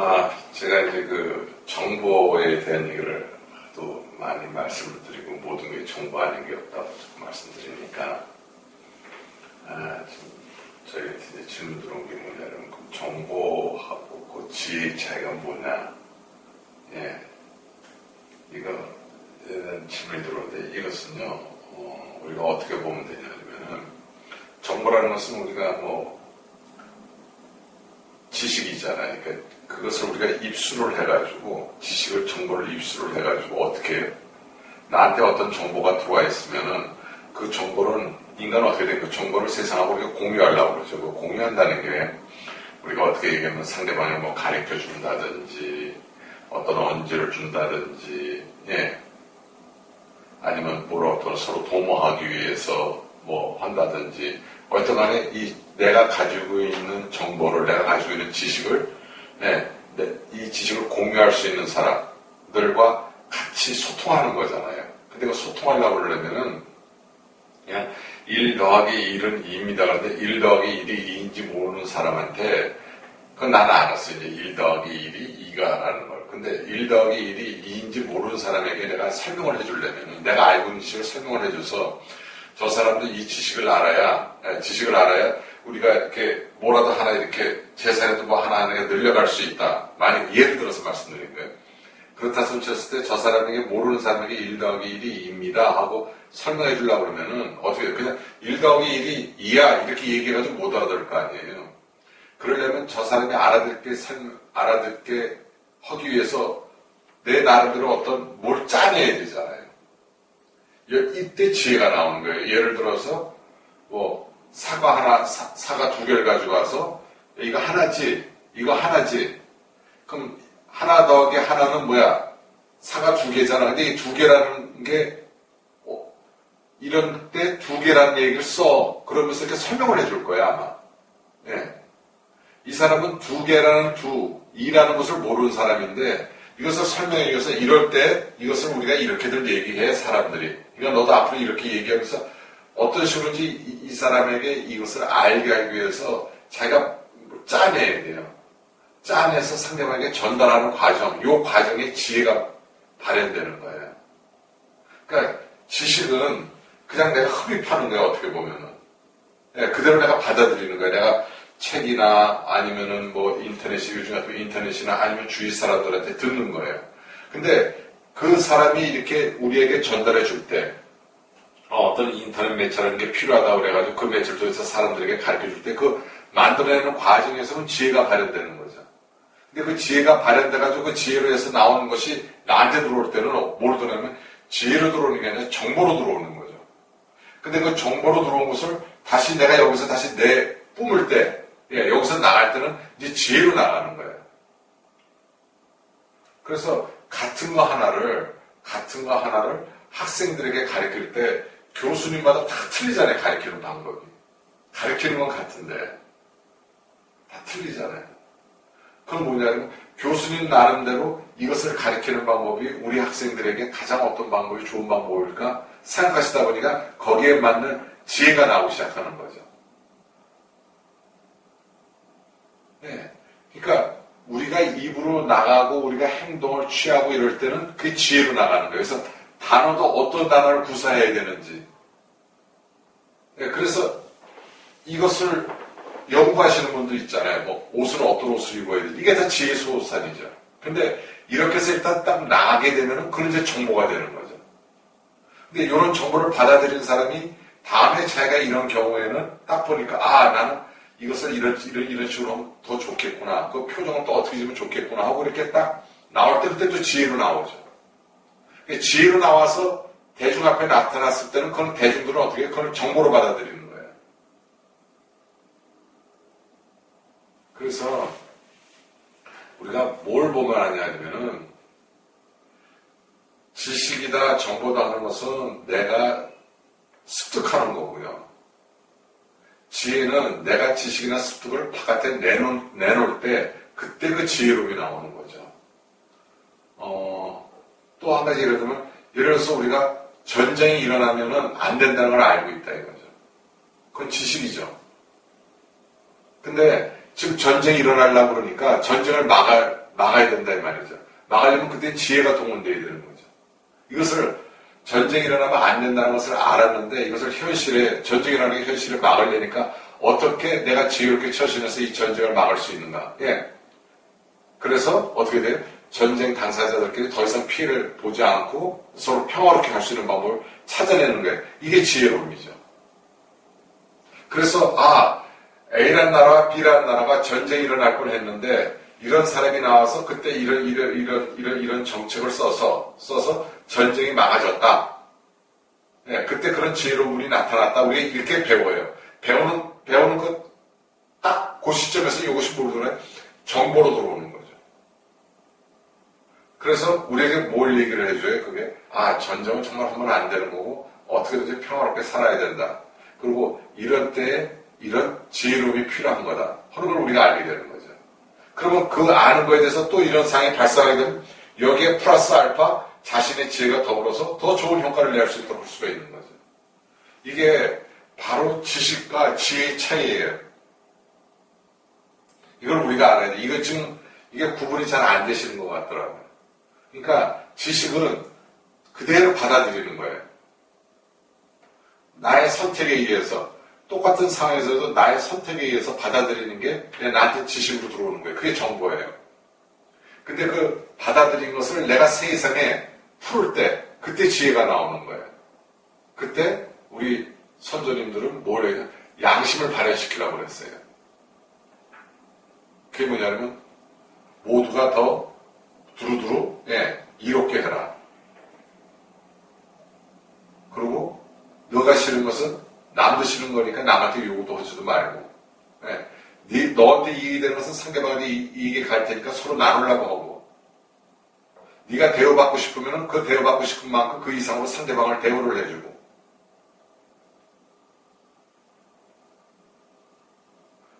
아, 제가 이제 그 정보에 대한 얘기를 또 많이 말씀을 드리고 모든 게 정보 아닌 게 없다고 말씀드리니까 아, 저희한테 이제 질문 들어온 게 뭐냐면 그 정보하고 그 지의 차이가 뭐냐 예 이거 질문이 들어오는데 이것은요 어, 우리가 어떻게 보면 되냐면은 정보라는 것은 우리가 뭐 지식이잖아요. 그러니까 그것을 우리가 입수를 해가지고 지식을 정보를 입수를 해가지고 어떻게? 나한테 어떤 정보가 들어와 있으면은 그 정보는 인간은 어떻게 돼? 그 정보를 세상하고 우리가 공유하려고 그러죠. 그 공유한다는 게 우리가 어떻게 얘기하면 상대방을 뭐 가르쳐 준다든지 어떤 언지를 준다든지 예 아니면 뭘 어떤 서로 도모하기 위해서 뭐 한다든지 어떤 간에 이 내가 가지고 있는 정보를 내가 가지고 있는 지식을 예, 내- 이 지식을 공유할 수 있는 사람들과 같이 소통하는 거잖아요. 근데 그 소통하려고 그러려면은 그냥 1 더하기 1은 2입니다. 그런데 1 더하기 1이 2인지 모르는 사람한테 그건 나는 알았어. 이제 1 더하기 1이 2가라는 걸. 근데 1 더하기 1이 2인지 모르는 사람에게 내가 설명을 해주려면 내가 알고 있는 지식을 설명을 해줘서 저 사람도 이 지식을 알아야 예, 지식을 알아야 우리가 이렇게 뭐라도 하나 이렇게 재산에도 뭐 하나 하나 늘려갈 수 있다. 만약 예를 들어서 말씀드린 거예요. 그렇다 손 쳤을 때 저 사람에게 모르는 사람에게 1 더하기 1이 2입니다 하고 설명해 주려고 그러면은 어떻게 해요? 그냥 1 더하기 1이 2야 이렇게 얘기해가지고 못 알아들을 거 아니에요. 그러려면 저 사람이 알아듣게 설 알아듣게 하기 위해서 내 나름대로 어떤 뭘 짜내야 되잖아요. 이- 이때 지혜가 나오는 거예요. 예를 들어서 뭐 사과 하나 사, 사과 두 개를 가지고 와서 이거 하나지 이거 하나지 그럼 하나 더하기 하나는 뭐야 사과 두 개잖아. 근데 이 두 개라는 게 어, 이런 때 두 개라는 얘기를 써 그러면서 이렇게 설명을 해줄 거야 아마. 예. 이 사람은 두 개라는 두, 이라는 것을 모르는 사람인데 이것을 설명해 줘서 이럴 때 이것을 우리가 이렇게들 얘기해 사람들이. 그러니까 너도 앞으로 이렇게 얘기하면서 어떤 식으로인지 이, 이 사람에게 이것을 알게 하기 위해서 자기가 짜내야 돼요. 짜내서 상대방에게 전달하는 과정, 요 과정에 지혜가 발현되는 거예요. 그러니까 지식은 그냥 내가 흡입하는 거야 어떻게 보면은. 예, 그대로 내가 받아들이는 거야. 내가 책이나 아니면은 뭐 인터넷이 요즘 같은 인터넷이나 아니면 주위 사람들한테 듣는 거예요. 근데 그 사람이 이렇게 우리에게 전달해 줄 때, 어, 떤 인터넷 매체라는 게 필요하다고 그래가지고 그 매체를 통해서 사람들에게 가르쳐 줄 때 그 만들어내는 과정에서는 지혜가 발현되는 거죠. 근데 그 지혜가 발현돼가지고 그 지혜로 해서 나오는 것이 나한테 들어올 때는 뭘 들어오냐면 지혜로 들어오는 게 아니라 정보로 들어오는 거죠. 근데 그 정보로 들어온 것을 다시 내가 여기서 다시 내 뿜을 때, 예, 여기서 나갈 때는 이제 지혜로 나가는 거예요. 그래서 같은 거 하나를, 같은 거 하나를 학생들에게 가르칠 때 교수님마다 다 틀리잖아요, 가르치는 방법이. 가르치는 건 같은데, 다 틀리잖아요. 그건 뭐냐면, 교수님 나름대로 이것을 가르치는 방법이 우리 학생들에게 가장 어떤 방법이 좋은 방법일까 생각하시다 보니까 거기에 맞는 지혜가 나오기 시작하는 거죠. 네. 그러니까 우리가 입으로 나가고 우리가 행동을 취하고 이럴 때는 그게 지혜로 나가는 거예요. 그래서 단어도 어떤 단어를 구사해야 되는지. 네, 그래서 이것을 연구하시는 분도 있잖아요. 뭐 옷은 어떤 옷을 입어야 되지. 이게 다 지혜 소산이죠. 근데 이렇게 해서 일단 딱 나가게 되면은 그런 이제 정보가 되는 거죠. 근데 이런 정보를 받아들인 사람이 다음에 자기가 이런 경우에는 딱 보니까 아 나는 이것을 이런 이런 이런 식으로 하면 더 좋겠구나. 그 표정은 또 어떻게 지으면 좋겠구나 하고 이렇게 딱 나올 때 그때 또 지혜로 나오죠. 그 지혜로 나와서 대중 앞에 나타났을 때는 그건 대중들은 어떻게? 그걸 정보로 받아들이는 거예요. 그래서 우리가 뭘 보면 하냐면은 지식이다 정보다 하는 것은 내가 습득하는 거고요. 지혜는 내가 지식이나 습득을 바깥에 내놓, 내놓을 때 그때 그 지혜로움이 나오는 거죠. 어, 또 한 가지 예를 들면 예를 들어서 우리가 전쟁이 일어나면은 안 된다는 걸 알고 있다 이거죠. 그건 지식이죠. 근데 지금 전쟁이 일어나려고 그러니까 전쟁을 막아, 막아야 된다 이 말이죠. 막으려면 그때 지혜가 동원돼야 되는 거죠. 이것을 전쟁이 일어나면 안 된다는 것을 알았는데 이것을 현실에 전쟁이라는 게 현실에 막으려니까 어떻게 내가 지혜롭게 처신해서 이 전쟁을 막을 수 있는가? 예. 그래서 어떻게 돼요? 전쟁 당사자들끼리 더 이상 피해를 보지 않고 서로 평화롭게 갈 수 있는 방법을 찾아내는 거예요. 이게 지혜로움이죠. 그래서 아 A라는 나라와 B라는 나라가 전쟁이 일어날 뻔 했는데 이런 사람이 나와서 그때 이런 이런 이런 이런 이런 정책을 써서 써서 전쟁이 막아졌다. 예, 그때 그런 지혜로움이 나타났다. 우리 이렇게 배워요. 배우는 배우는 것 딱그 시점에서 이것이 들어요? 정보로 들어오는. 그래서 우리에게 뭘 얘기를 해줘요? 그게 아 전쟁은 정말 하면 안 되는 거고 어떻게든지 평화롭게 살아야 된다. 그리고 이런 때에 이런 지혜로움이 필요한 거다. 하는 걸 우리가 알게 되는 거죠. 그러면 그 아는 거에 대해서 또 이런 상황이 발생하게 되면 여기에 플러스 알파 자신의 지혜가 더불어서 더 좋은 효과를 낼 수 있도록 할 수가 있는 거죠. 이게 바로 지식과 지혜의 차이예요. 이걸 우리가 알아야 돼. 이거 지금 이게 구분이 잘 안 되시는 것 같더라고요. 그러니까 지식은 그대로 받아들이는 거예요. 나의 선택에 의해서 똑같은 상황에서도 나의 선택에 의해서 받아들이는 게 그냥 나한테 지식으로 들어오는 거예요. 그게 정보예요. 근데 그 받아들인 것을 내가 세상에 풀을 때 그때 지혜가 나오는 거예요. 그때 우리 선조님들은 뭘 해요? 양심을 발현시키려고 그랬어요. 그게 뭐냐면 모두가 더 두루두루 예, 이롭게 해라. 그리고 너가 싫은 것은 남도 싫은 거니까 남한테 요구도 하지도 말고. 예, 네, 너한테 이익이 되는 것은 상대방한테 이- 이익이 갈 테니까 서로 나누려고 하고. 네가 대우받고 싶으면 그 대우받고 싶은 만큼 그 이상으로 상대방을 대우를 해주고.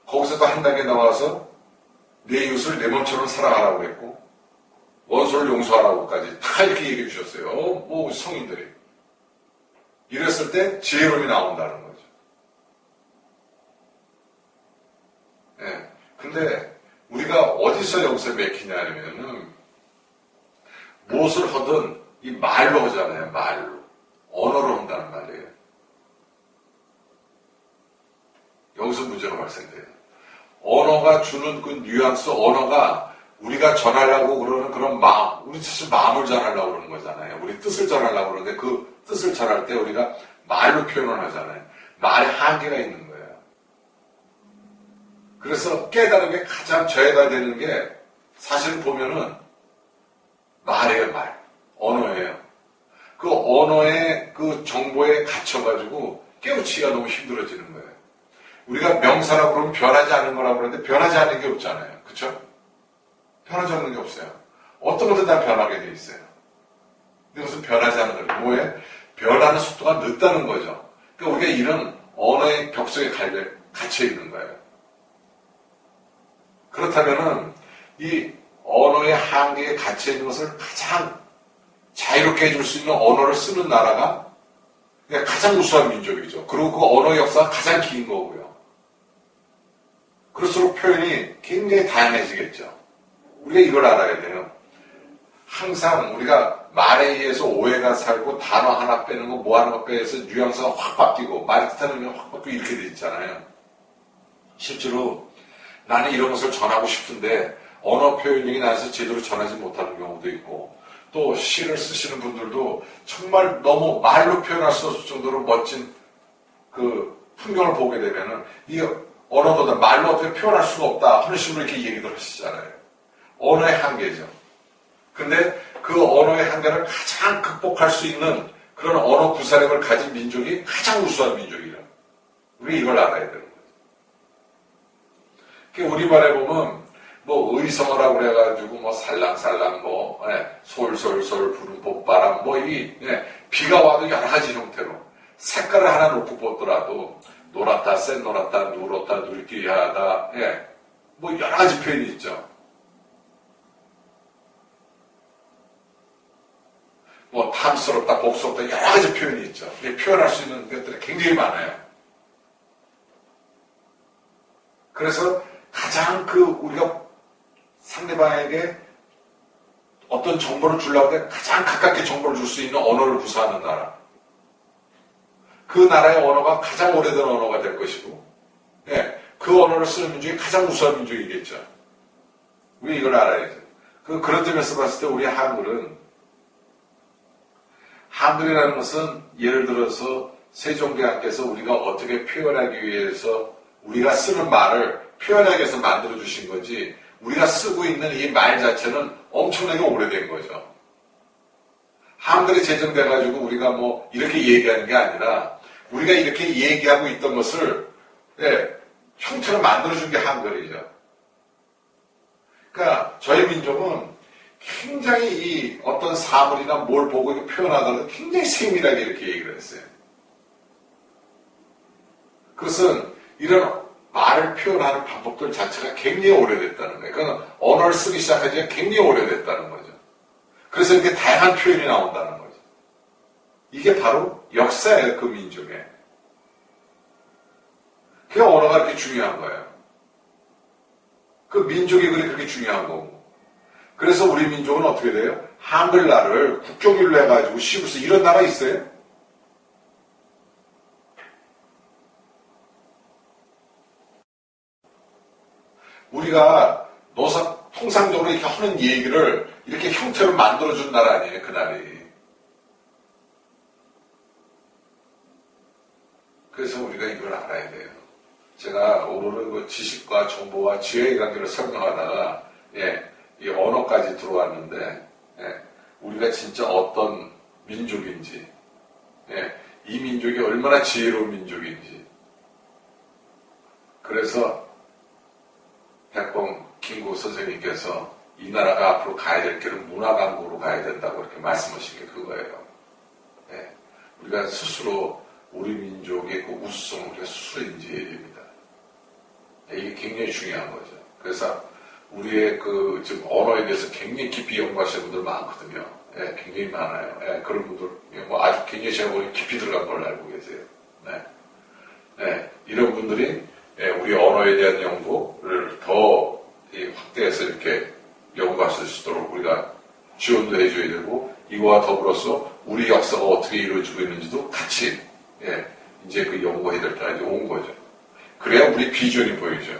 거기서도 한 단계 나와서 내 이웃을 내 몸처럼 사랑하라고 했고 원수를 용서하라고까지 다 이렇게 얘기해 주셨어요. 어, 뭐 성인들이 이랬을 때 지혜로움이 나온다는 거죠. 예. 근데 우리가 어디서 여기서 맥히냐면은 무엇을 하든 이 말로 하잖아요. 말로 언어로 한다는 말이에요. 여기서 문제가 발생돼요. 언어가 주는 그 뉘앙스, 언어가 우리가 전하려고 그러는 그런 마음, 우리 사실 마음을 전하려고 그러는 거잖아요. 우리 뜻을 전하려고 그러는데 그 뜻을 전할 때 우리가 말로 표현을 하잖아요. 말에 한계가 있는 거예요. 그래서 깨달은 게 가장 저해가 되는 게 사실 보면은 말이에요, 말. 언어예요. 그 언어의 그 정보에 갇혀가지고 깨우치기가 너무 힘들어지는 거예요. 우리가 명사라고 그러면 변하지 않는 거라고 그러는데 변하지 않는 게 없잖아요. 그쵸? 변하지 않는 게 없어요. 어떤 것도 다 변하게 돼 있어요. 무슨 변하지 않는 거예요. 뭐예요? 변하는 속도가 늦다는 거죠. 그러니까 우리가 이런 언어의 벽 속에 갈려, 갇혀 있는 거예요. 그렇다면은 이 언어의 한계에 갇혀 있는 것을 가장 자유롭게 해줄 수 있는 언어를 쓰는 나라가 가장 우수한 민족이죠. 그리고 그 언어 역사가 가장 긴 거고요. 그럴수록 표현이 굉장히 다양해지겠죠. 우리가 이걸 알아야 돼요. 항상 우리가 말에 의해서 오해가 살고 단어 하나 빼는 거, 뭐 하는 거 빼서 뉘앙스가 확 바뀌고, 말이 뜻하는 의미가 확 바뀌고 이렇게 돼 있잖아요. 실제로 나는 이런 것을 전하고 싶은데 언어 표현력이 나서 제대로 전하지 못하는 경우도 있고 또 시를 쓰시는 분들도 정말 너무 말로 표현할 수 없을 정도로 멋진 그 풍경을 보게 되면은 이 언어도 말로 어떻게 표현할 수가 없다 하는 식으로 이렇게 얘기들 하시잖아요. 언어의 한계죠. 근데 그 언어의 한계를 가장 극복할 수 있는 그런 언어 구사력을 가진 민족이 가장 우수한 민족이라. 우리 이걸 알아야 되는 거예요. 그 우리 말에 보면 뭐 의성어라고 그래가지고 뭐 살랑살랑 뭐 예, 솔솔솔 부는 봄바람 뭐이 예, 비가 와도 여러 가지 형태로 색깔을 하나 놓고 보더라도 노랗다 센 노랗다 누렇다 누리끼리하다 예, 뭐 여러 가지 표현이 있죠. 뭐 탐스럽다 복스럽다 여러 가지 표현이 있죠. 표현할 수 있는 것들이 굉장히 많아요. 그래서 가장 그 우리가 상대방에게 어떤 정보를 주려고 할 때 가장 가깝게 정보를 줄 수 있는 언어를 구사하는 나라. 그 나라의 언어가 가장 오래된 언어가 될 것이고, 예, 그 언어를 쓰는 민족이 가장 우수한 민족이겠죠. 우리 이걸 알아야죠. 그, 그런 점에서 봤을 때 우리 한글은, 한글이라는 것은 예를 들어서 세종대왕께서 우리가 어떻게 표현하기 위해서 우리가 쓰는 말을 표현하기 위해서 만들어 주신 거지, 우리가 쓰고 있는 이 말 자체는 엄청나게 오래된 거죠. 한글이 제정돼 가지고 우리가 뭐 이렇게 얘기하는 게 아니라 우리가 이렇게 얘기하고 있던 것을 예, 형태로 만들어 준 게 한글이죠. 그러니까 저희 민족은 굉장히 이 어떤 사물이나 뭘 보고 표현하다가 굉장히 세밀하게 이렇게 얘기를 했어요. 그것은 이런 말을 표현하는 방법들 자체가 굉장히 오래됐다는 거예요. 그러니까 언어를 쓰기 시작한 지가 굉장히 오래됐다는 거죠. 그래서 이렇게 다양한 표현이 나온다는 거죠. 이게 바로 역사예요, 그 민족의. 그 언어가 이렇게 중요한 거예요. 그 민족이 그렇게 중요한 거고. 그래서 우리 민족은 어떻게 돼요? 한글날을 국경일로 해가지고 시부서 이런 나라 있어요? 우리가 노사 통상적으로 이렇게 하는 얘기를 이렇게 형태로 만들어준 나라 아니에요, 그날이. 그래서 우리가 이걸 알아야 돼요. 제가 오늘은 그 지식과 정보와 지혜의 관계를 설명하다가, 예, 이 언어까지 들어왔는데, 예, 우리가 진짜 어떤 민족인지, 예, 이 민족이 얼마나 지혜로운 민족인지. 그래서 백범 김구 선생님께서 이 나라가 앞으로 가야 될 길은 문화 강국으로 가야 된다고 이렇게 말씀하신 게 그거예요. 예, 우리가 스스로 우리 민족의 그 우수성을 스스로 인지해야 됩니다. 예, 이게 굉장히 중요한 거죠. 그래서 우리의 그 지금 언어에 대해서 굉장히 깊이 연구하시는 분들 많거든요. 예, 굉장히 많아요. 예, 그런 분들 예, 뭐 아주 굉장히 제가 보기엔 깊이 들어간 걸 알고 계세요. 네. 네, 이런 분들이 예, 우리 언어에 대한 연구를 더 이, 확대해서 이렇게 연구할 수 있도록 우리가 지원도 해줘야 되고 이거와 더불어서 우리 역사가 어떻게 이루어지고 있는지도 같이 예, 이제 그 연구해야 될 때가 이제 온 거죠. 그래야 우리 비전이 보이죠.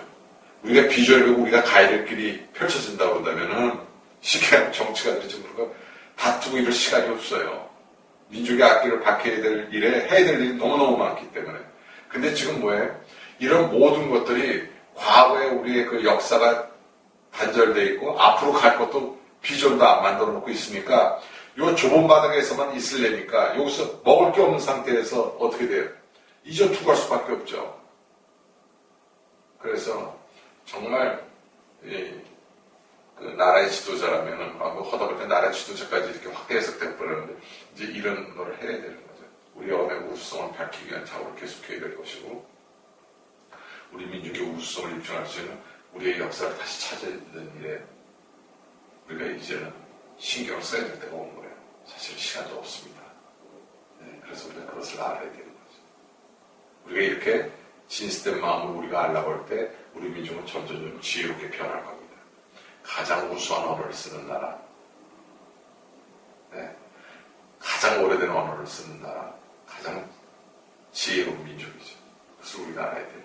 우리가 보고 우리가 길이 펼쳐진다고 한다면은 시간 정치가 될지 모르고 다투고 이럴 시간이 없어요. 민족의 앞길을 밝혀야 될 일에 해야 될 일이 너무너무 많기 때문에. 근데 지금 뭐예요? 이런 모든 것들이 과거에 우리의 그 역사가 단절돼 있고 앞으로 갈 것도 비전도 안 만들어 놓고 있으니까 요 좁은 바닥에서만 있으려니까 여기서 먹을 게 없는 상태에서 어떻게 돼요? 이전 투구할 수밖에 없죠. 그래서 정말 이, 그 나라의 지도자라면은 아, 뭐 허다볼 때 나라 지도자까지 이렇게 확대 해석돼 버렸는데 이제 이런 걸 해야 되는 거죠. 우리 언어의 우수성을 밝히기 위한 작업을 계속해야 될 것이고 우리 민족의 우수성을 입증할 수 있는 우리의 역사를 다시 찾아야 되는 일에 우리가 이제는 신경을 써야 될 때가 온 거예요. 사실 시간도 없습니다. 네, 그래서 우리가 그것을 알아야 되는 거죠. 우리가 이렇게 진실된 마음을 우리가 알라고 할때 우리 민족은 점점 점 지혜롭게 변할 겁니다. 가장 우수한 언어를 쓰는 나라, 네, 가장 오래된 언어를 쓰는 나라, 가장 지혜로운 민족이죠. 그래서 우리가 알아야 돼요.